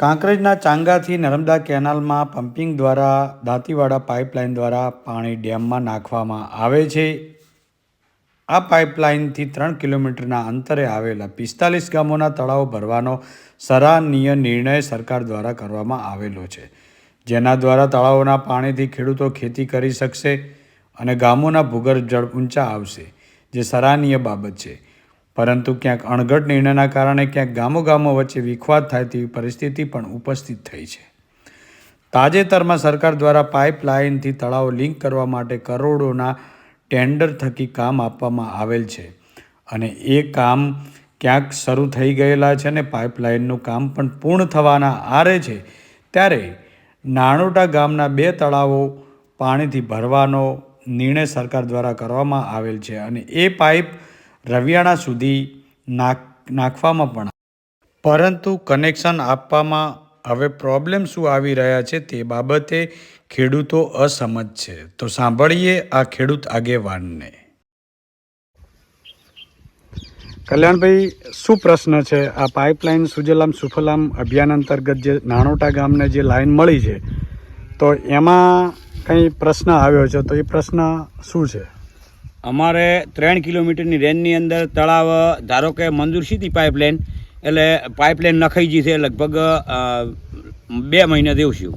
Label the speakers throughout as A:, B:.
A: કાંકરેજના ચાંગાથી નર્મદા કેનાલમાં પમ્પિંગ દ્વારા દાંતીવાડા પાઇપલાઇન દ્વારા પાણી ડેમમાં નાખવામાં આવે છે. આ પાઇપલાઇનથી ત્રણ કિલોમીટરના અંતરે આવેલા પિસ્તાલીસ ગામોના તળાવ ભરવાનો સરાહનીય નિર્ણય સરકાર દ્વારા કરવામાં આવેલો છે. જેના દ્વારા તળાવોના પાણીથી ખેડૂતો ખેતી કરી શકશે અને ગામોના ભૂગર્ભ જળ ઊંચા આવશે, જે સરાહનીય બાબત છે. પરંતુ ક્યાંક અણઘડ નિર્ણયના કારણે ક્યાંક ગામો ગામો વચ્ચે વિખવાદ થાય તેવી પરિસ્થિતિ પણ ઉપસ્થિત થઈ છે. તાજેતરમાં સરકાર દ્વારા પાઇપલાઇનથી તળાવો લિંક કરવા માટે કરોડોના ટેન્ડર થકી કામ આપવામાં આવેલ છે અને એ કામ ક્યાંક શરૂ થઈ ગયેલા છે અને પાઇપલાઇનનું કામ પણ પૂર્ણ થવાના આરે છે, ત્યારે નાણોટા ગામના બે તળાવો પાણીથી ભરવાનો નિર્ણય સરકાર દ્વારા કરવામાં આવેલ છે અને એ પાઇપ રવિયાણા સુધી નાખ, નાખવામાં પણ પરંતુ કનેક્શન આપવામાં હવે પ્રોબ્લેમ શું આવી રહ્યા છે તે બાબતે ખેડૂતો અસમજ છે. તો સાંભળીએ આ ખેડૂત આગેવાનને. કલ્યાણભાઈ, શું પ્રશ્ન છે? આ પાઇપલાઇન સુજલામ સુફલામ અભિયાન અંતર્ગત જે નાણોટા ગામને જે લાઇન મળી છે, તો એમાં કંઈ પ્રશ્ન આવ્યો છે? તો એ પ્રશ્ન શું છે?
B: અમારે ત્રણ કિલોમીટરની રેન્જની અંદર તળાવ, ધારો કે મંજૂર સીધી પાઇપલાઇન, એટલે પાઇપલાઇન નખાઈ ગઈ છે લગભગ બે મહિના દેવશું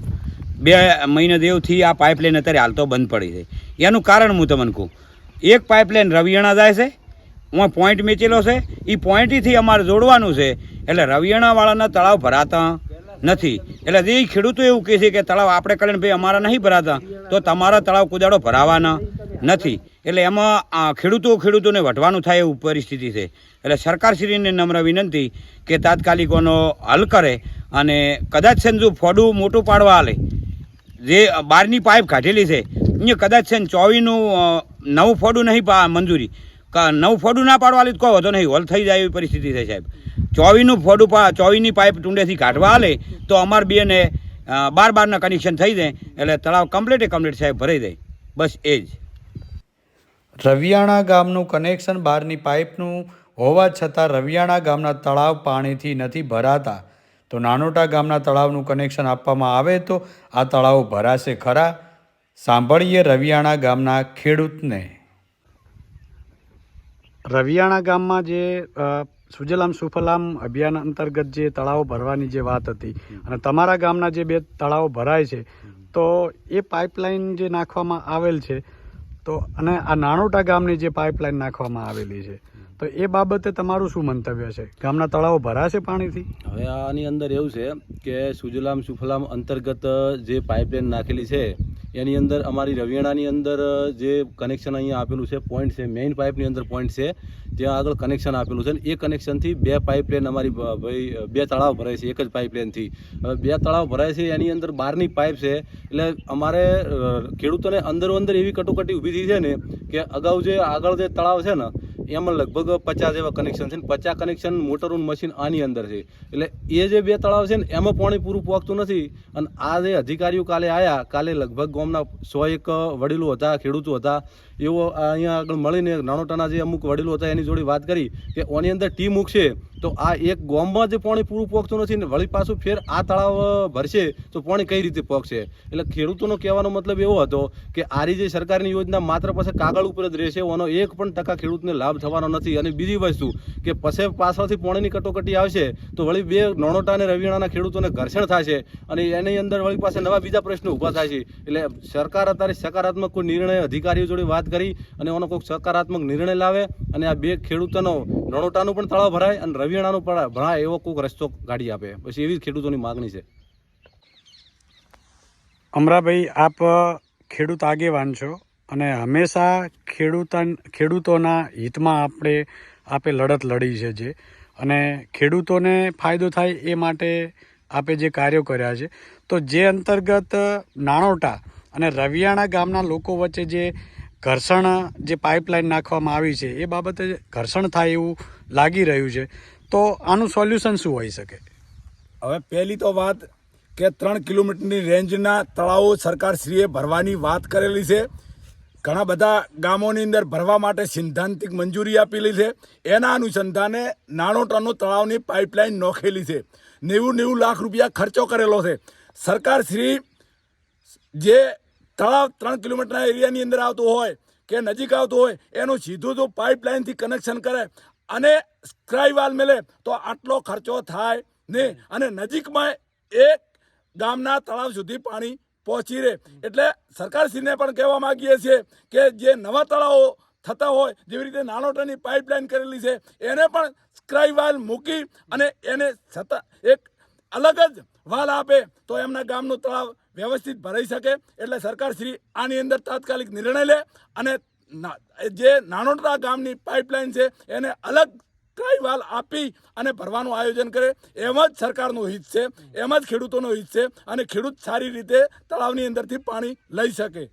B: બે મહિના દેવથી આ પાઇપલાઇન અત્યારે હાલતો બંધ પડી છે. એનું કારણ હું તમને કહું. એક પાઇપલાઇન રવિયાણા જાય છે, હું પોઈન્ટ મેચેલો છે એ પોઈન્ટથી અમારે જોડવાનું છે, એટલે રવિયાણાવાળાના તળાવ ભરાતા નથી. એટલે જે ખેડૂતો એવું કહે છે કે તળાવ આપણે કરીને ભાઈ અમારા નહીં ભરાતા, તો તમારા તળાવ કુદાડો ભરાવાના. નથી. એટલે એમાં ખેડૂતો ખેડૂતોને વઢવાનું થાય એવું પરિસ્થિતિ છે. એટલે સરકારશ્રીને નમ્ર વિનંતી કે તાત્કાલિકોનો હલ કરે અને કદાચ છે જો ફોડું મોટું પાડવા હાલે, જે બારની પાઇપ કાઢેલી છે અહીંયા કદાચ છે ને ચોવીનું નવું ફોડું નહીં મંજૂરી. નવું ફોડું ના પાડવા તો કોઈ વધો નહીં, હોલ થઈ જાય એવી પરિસ્થિતિ છે સાહેબ. ચોવીનું ફોડું પા, ચોવીની પાઇપ ટુંડેથી કાઢવા હાલે તો અમાર બેને બાર બારના કનેક્શન થઈ જાય. એટલે તળાવ કમ્પ્લીટે કમ્પ્લીટ સાહેબ ભરાઈ જાય. બસ એ જ.
A: રવિયાણા ગામનું કનેક્શન બહારની પાઇપનું હોવા છતાં રવિયાણા ગામના તળાવ પાણીથી નથી ભરાતા. તો નાનોટા ગામના તળાવનું કનેક્શન આપવામાં આવે તો આ તળાવ ભરાશે ખરા? સાંભળીએ રવિયાણા ગામના ખેડૂતને. રવિયાણા ગામમાં જે સુજલામ સુફલામ અભિયાન અંતર્ગત જે તળાવો ભરવાની જે વાત હતી અને તમારા ગામના જે બે તળાવો ભરાય છે, તો એ પાઇપલાઇન જે નાખવામાં આવેલ છે તો અને આ નાણોટા ગામની જે પાઇપલાઇન નાખવામાં આવેલી છે, તો એ બાબતે તમારું શું મંતવ્ય છે? ગામના તળાવો ભરાશે પાણીથી?
C: હવે આની અંદર એવું છે કે સુજલામ સુફલામ અંતર્ગત જે પાઇપલાઇન નાખેલી છે એની અંદર અમારી રવિયાણાની અંદર જે કનેક્શન અહીંયા આપેલું છે પોઈન્ટ છે મેઇન પાઇપની અંદર પોઈન્ટ છે, ત્યાં આગળ કનેક્શન આપેલું છે એ કનેક્શનથી બે પાઇપલાઇન અમારી ભાઈ, બે તળાવ ભરાય છે, એક જ પાઇપલાઇનથી હવે બે તળાવ ભરાય છે, એની અંદર બહારની પાઇપ છે, એટલે અમારે ખેડૂતોને અંદરો અંદર એવી કટોકટી ઊભી થઈ છે ને કે અગાઉ જે આગળ જે તળાવ છે ને એમાં લગભગ પચાસ એવા કનેક્શન છે ને પચાસ કનેક્શન મોટરનું મશીન આની અંદર છે. એટલે એ જે બે તળાવ છે ને, એમાં પાણી પૂરું પહોંચતું નથી. અને આ જે અધિકારીઓ કાલે આવ્યા કાલે લગભગ ગામના સો એક વડીલો હતા, ખેડૂતો હતા. એવો અહીંયા આગળ મળીને નાનોટાના જે અમુક વડીલો હતા એની જોડે વાત કરી કે ઓની અંદર ટી મૂકશે. તો આ એક ગામમાં જે પાણી પૂરું પહોંચતું નથી ને વળી પાછું ફેર આ તળાવ ભરશે, તો પાણી કઈ રીતે પહોંચશે એટલે ખેડૂતોનો કહેવાનો મતલબ એવો હતો કે આરી જે સરકારની યોજના માત્ર પાસે કાગળ ઉપર જ રહેશે, ઓનો એક પણ ટકા ખેડૂતને લાભ થવાનો નથી. અને બીજી વસ્તુ, કે પછી પાછળથી પોણીની કટોકટી આવશે, તો વળી બે નોણોટા અને રવિયાણાના ખેડૂતોને ઘર્ષણ થશે અને એની અંદર વળી પાસે નવા બીજા પ્રશ્નો ઊભા થાય છે એટલે સરકાર અત્યારે સકારાત્મક કોઈ નિર્ણય અધિકારીઓ જોડે વાત કરી અને એનો કોઈ સકારાત્મક નિર્ણય લાવે અને આ બે ખેડૂતોનો નોણોટાનું પણ તળાવ ભરાય અને રવિયાણાનું પણ ભરાય એવો કોઈક રસ્તો કાઢી આપે. પછી એવી જ ખેડૂતોની માગણી છે.
A: અમરાભાઈ, આપ ખેડૂત આગેવાન છો. અને હંમેશા ખેડૂત ખેડૂતોના હિતમાં આપણે આપે લડત લડી છે જે. અને ખેડૂતોને ફાયદો થાય એ માટે આપે જે કાર્યો કર્યા છે. તો જે અંતર્ગત નાણોટા અને રવિયાણા ગામના લોકો વચ્ચે જે ઘર્ષણ, જે પાઇપલાઇન નાખવામાં આવી છે, એ બાબતે ઘર્ષણ થાય એવું લાગી રહ્યું છે. તો આનું સોલ્યુશન શું હોઈ શકે?
D: હવે પહેલી તો વાત કે ત્રણ કિલોમીટરની રેન્જના તળાવો સરકારશ્રીએ ભરવાની વાત કરેલી છે. ઘણા બધા ગામોની અંદર ભરવા માટે સિદ્ધાંતિક મંજૂરી આપેલી છે. એના અનુસંધાને નાણોટાનું તળાવની પાઇપલાઇન નોખેલી છે. નેવું નેવું લાખ રૂપિયા ખર્ચો કરેલો છે. સરકાર શ્રી જે તળાવ ત્રણ કિલોમીટરના એરિયાની અંદર આવતું હોય કે નજીક આવતું હોય, એનું સીધું જો પાઇપલાઇનથી કનેક્શન કરે અને સ્ક્રાઇવાલ મેલે તો આટલો ખર્ચો થાય નહીં. અને નજીકમાં એક ગામના તળાવ સુધી પાણી પહોંચી રહે. એટલે સરકારશ્રીને પણ કહેવા માંગીએ છીએ કે જે નવા તળાવો થતા હોય, જેવી રીતે નાનોટાની પાઇપલાઇન કરેલી છે, એને પણ સ્ક્રાઇવાલ મૂકી અને એને છતાં એક અલગ જ વાલ આપે તો એમના ગામનું તળાવ વ્યવસ્થિત ભરાઈ શકે. એટલે સરકારશ્રી આની અંદર તાત્કાલિક નિર્ણય લે અને જે નાનોટા ગામની પાઇપલાઇન છે, એને અલગ વાલ આપી અને ભરવાનું આયોજન કરે, એમ જ સરકારનું હિત છે, એમ જ ખેડૂતોનું હિત છે અને ખેડૂત સારી રીતે તળાવની અંદરથી પાણી લઈ શકે.